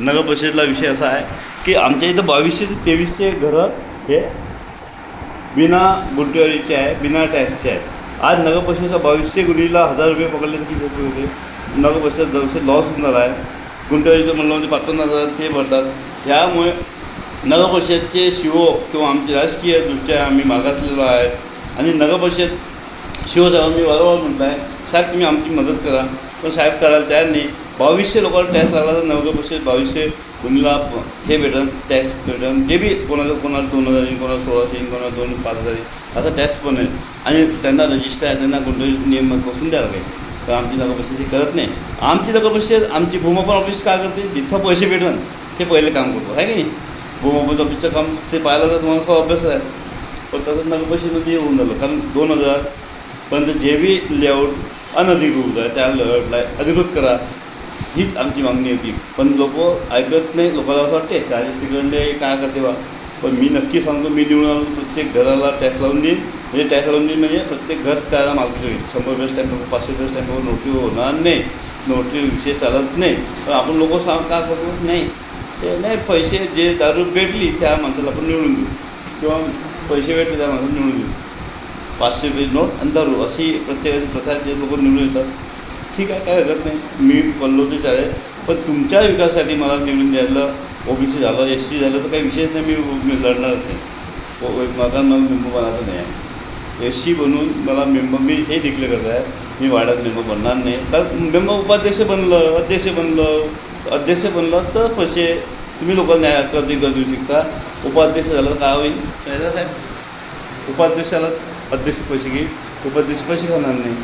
नगर परिषदेला विषय असा आहे की आमच्या इथं बावीसशे ते तेवीसशे घरं हे बिना गुंटेवारीचे आहे बिना टॅक्सचे आहे. आज नगरपरिषदच्या बावीसशे गुन्हेला हजार रुपये पकडले तर किती रुपये होते नगर परिषद दरवर्षी लॉस होणार आहे. गुंटेवारीचं म्हणलं म्हणजे पन्नास हजार ते भरतात. त्यामुळे नगर परिषदचे किंवा आमचे राजकीय दृष्ट्या आम्ही मागासलेलो आहे. आणि नगर परिषद शिवसाहेब मी वारंवार म्हणत आहे साहेब तुम्ही आमची मदत करा. पण साहेब करायला तयार नाही. बावीसशे लोकांना टॅक्स लागला तर नगर परिषद बावीसशे कुणीला हे भेटन टॅक्स भेटन. जे बी कोणाला कोणाला दोन हजार येईल कोणाला सोळाशे येईल कोणाला दोन पाच हजार येईल असा टॅक्स पण आहे. आणि त्यांना रजिस्टर आहे त्यांना कोणतंही नियम कसून द्यायला लागेल तर आमची नगर परिषद हे करत नाही. आमची नगर परिषद आमची भूमापन ऑफिस काय करते? जिथं पैसे भेटन ते पहिले काम करतो. आहे की नाही? भूमापन ऑफिसचं काम ते पाहायला तर तुम्हाला सगळं अभ्यास आहे. पण तसं नगर म्हणजे होऊन येऊन झालं कारण दोन हजार पण जे बी लेआउट अनधिकृत आहे त्या लेआउटला अधिकृत करा. हीच आमची मागणी होती. पण लोक ऐकत नाही लोकांना असं वाटते राजश्रीकडे काय करते बा? पण मी नक्की सांगतो मी निवडून आलो प्रत्येक घराला टॅक्स लावून देईन. म्हणजे टॅक्स लावून देईन म्हणजे प्रत्येक घर त्याला मालकी होईल. शंभर रुपये स्टॅम्पवर पाचशे रुपये स्टॅम्पवर नोटरी होणार नाही. नोटरी विषय चालत नाही. पण आपण लोक सांग का करतो? नाही. ते नाही पैसे जे दारू भेटली त्या माणसाला आपण निवडून देऊ. किंवा पैसे भेटले त्या माणसाला निवडून देऊ. पाचशे रुपये नोट आणि दारू अशी प्रत्येकाची प्रथा जे लोक निवडून येतात. ठीक आहे काय हरकत नाही. मी बोललो ते चालेल पण तुमच्या विकासासाठी मला निवडून द्यायला ओबीसी झालं एस सी झालं तर काही विषयच नाही मी लढणारच नाही. ओ- माझा मला मेंबर बनायचं नाही आहे. एस सी बनून मला मेंबर मी हे डिक्लेअर करत आहे मी वाड्यात मेंबर बनणार नाही. कारण मेंबर उपाध्यक्ष बनलं अध्यक्ष बनलं अध्यक्ष बनलं तर पैसे तुम्ही लोक न्याय कधी देऊ शकता. उपाध्यक्ष झालं तर काय होईल? साहेब. उपाध्यक्षाला अध्यक्ष पैसे घेईल. उपाध्यक्ष पैसे खाणार नाही.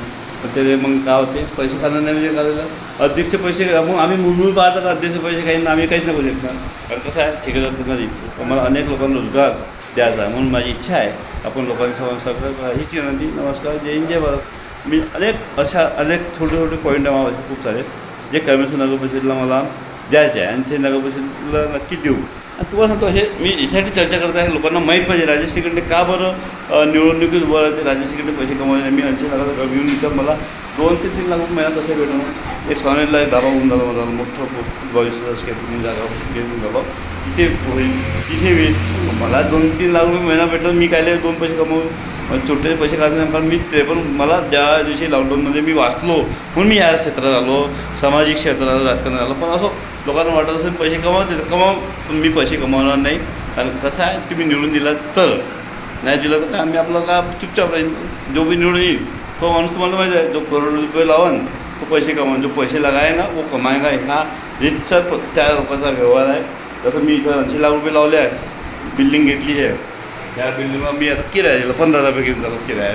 ते मग काय होते? पैसे खाणार नाही म्हणजे काय झालं? अध्यक्ष पैसे मग आम्ही मुलमुल पाहता का अध्यक्ष पैसे काही आम्ही काहीच नाही बोलू शकणार. कारण कसं आहे ठेकेदार त्यांना देतो मला अनेक लोकांना रोजगार द्यायचा आहे म्हणून माझी इच्छा आहे आपण लोकांनी सगळं सगळं हीच विनंती नमस्कार जय हिंद जय भारत. मी अनेक अशा अनेक छोटे छोटे पॉईंट आहे माझे खूप सारे जे कर्मेश्वर नगर परिषदेला मला द्यायचे आहे आणि ते नगर परिषदेला नक्की देऊ. तुम्हाला सांगतो हे मी यासाठी चर्चा करत आहे लोकांना माहीत पाहिजे. राजश्रीकडे का बरं अ, निवडणुकीत उभं राहते राजश्रीकडे पैसे कमवले. मी ऐंशी लाखाचा घेऊन इथं मला दोन ते तीन लाख रुपये महिना भेटणं एक सॉनेलला एक धाबा होऊन झाला माझा. मोठं बावीस हजार स्क्वेअर जागा घेऊन झालो तिथे होईल तिथे होईल. मला दोन तीन लाख रुपये महिना भेटलं मी काय दोन पैसे कमवू? छोटे पैसे काढले नाही कारण मी ते पण मला ज्या दिवशी लॉकडाऊनमध्ये मी वाचलो म्हणून मी या क्षेत्रात आलो. सामाजिक क्षेत्रात राजकारणात आलो. पण असं लोकांना वाटत असेल पैसे कमावते कमाव. पण मी पैसे कमावणार नाही. कारण कसं आहे तुम्ही निवडून दिला तर. नाही दिलं तर काय? आम्ही आपलं का चुपचाप राहील जो बी निवडून येईल तो माणूस तुम्हाला माहिती आहे जो करोड रुपये लावन तो पैसे कमावून जो पैसे लगाय ना वो कमायगा हा रिचचा प- त्या लोकांचा व्यवहार आहे. जसं मी इथं ऐंशी लाख रुपये लावले आहे बिल्डिंग घेतली आहे. त्या बिल्डिंगला मी आता किराया दिला पंधरा हजार रुपये घेऊन जातो किराया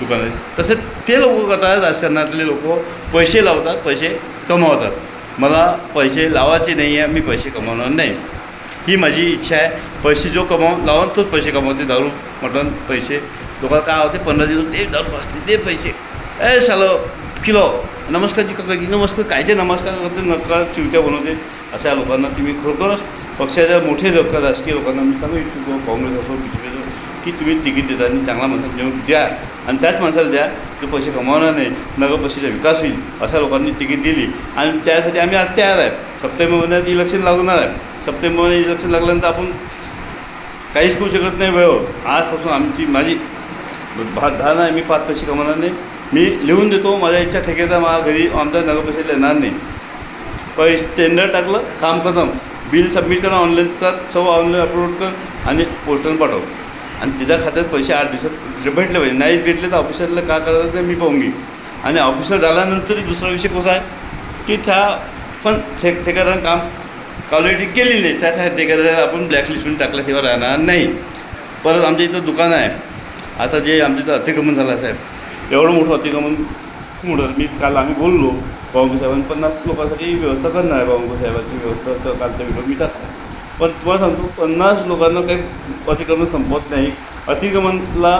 दुकानात. तसे ते लोक करतात राजकारणातले लोक. पैसे लावतात पैसे कमावतात. मला पैसे लावायचे नाही आहे मी पैसे कमावणार नाही. ही माझी इच्छा आहे. पैसे जो कमाव लावून तोच पैसे कमावते दारू मटण पैसे. लोकांना काय होते पंधरा दिवस ते दारू पाचते ते पैसे. ए सालो किलो नमस्कार जी काका की नमस्कार कायचे नमस्कार करते नकार चिवत्या बनवते अशा लोकांना तुम्ही खरोखरच पक्षाच्या मोठे लोक राजकीय लोकांना मी सांगू इच्छितो काँग्रेस असो बी जे असो की तुम्ही तिकीट देता आणि चांगला माणसाला निवडून द्या. आणि त्याच माणसाला द्या की पैसे कमावणार नाही नगर विकास होईल अशा लोकांनी तिकीट दिली. आणि त्यासाठी आम्ही आज तयार आहे. सप्टेंबर महिन्यात इलेक्शन लागणार आहे. सप्टेंबर महिन्यात इलेक्शन लागल्यानंतर आपण काहीच करू शकत नाही वेळ आजपासून आमची माझी भात धारणा आहे मी पाच पैसे कमावणार नाही. मी लिहून देतो माझ्या इच्छा ठेकेदार माझ्या घरी आमच्या नगर येणार नाही. पैसे टेंडर टाकलं काम खतम. बिल सबमिट करा ऑनलाईन कर सर्व ऑनलाईन अपलोड कर आणि पोस्टरनं पाठव. आणि तिच्या खात्यात पैसे आठ दिवसात भेटले पाहिजे. नाहीच भेटले तर ऑफिसरला काय करायचं ते मी पाहून घेईन. आणि ऑफिसर झाल्यानंतरही दुसरा विषय कसा आहे? की त्या पण ठे ठेकेदारानं काम क्वालिटी केली नाही. त्या त्या ठेकेदाराला आपण ब्लॅकलिस्टमध्ये टाकल्याशिवाय राहणार नाही. परत आमच्या इथं दुकान आहे. आता जे आमच्या इथं अतिक्रमण झालं साहेब एवढं मोठं अतिक्रमण मोठं मी काल आम्ही बोललो बावंगी साहेबांनी पन्नास लोकांसाठी व्यवस्था करणार आहे. बावंगी साहेबांची व्यवस्था तर कालच्या व्हिडिओ मी टाकतो. पण तुम्हाला सांगतो पन्नास लोकांना काही अतिक्रमण संपत नाही. अतिक्रमणला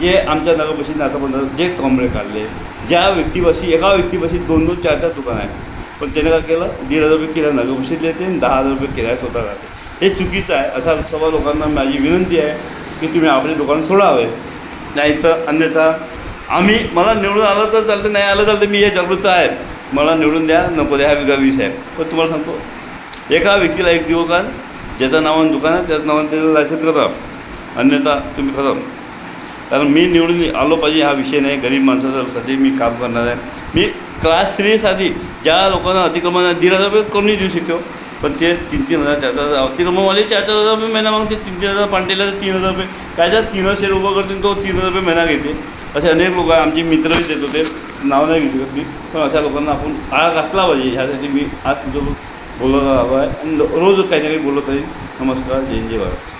जे आमच्या नगरपाशी नाकाबंद जे कॉम्प्लेट काढले ज्या व्यक्तीपाशी एका व्यक्तीपाशी दोन दोन चार चार दुकान आहे पण त्याने काय केलं? दीड हजार रुपये किराया नगरपाशीत देते आणि दहा हजार रुपये किराया स्वतः राहते. हे चुकीचं आहे. अशा सर्व लोकांना माझी विनंती आहे की तुम्ही आपले दुकान सोडावे. नाही तर अन्यथा आम्ही मला निवडून आलं तर चालतं नाही आलं चालतं मी हे जागृत आहे. मला निवडून द्या नको द्या हा विगा विषय आहे. पण तुम्हाला सांगतो एका व्यक्तीला एक दिवकान ज्याचं नावानं दुकान आहे त्याच नावानं त्याला लायसन करा अन्यथा तुम्ही खतम. कारण मी निवडून आलो पाहिजे हा विषय नाही. गरीब माणसासाठी मी काम करणार आहे. मी क्लास थ्रीसाठी ज्या लोकांना अतिक्रमण दीड हजार रुपये कमी देऊ शकतो पण ते तीन तीन हजार चार चार हजार अतिक्रमणवाले चार चार हजार रुपये महिना मागते तीन तीन हजार पांटेला तर तीन हजार रुपये. काय जर तीन हजार शेर उभं करते तो तीन हजार रुपये महिना घेते. असे अनेक लोक आहे आमचे मित्रच येत होते. नाव नाही घेऊ शकत मी पण अशा लोकांना आपण आळा घातला पाहिजे. ह्यासाठी मी आज तुझं बोलत आलो आहे आणि रोज काही ना काही बोलत राहील नमस्कार जय जय भारत.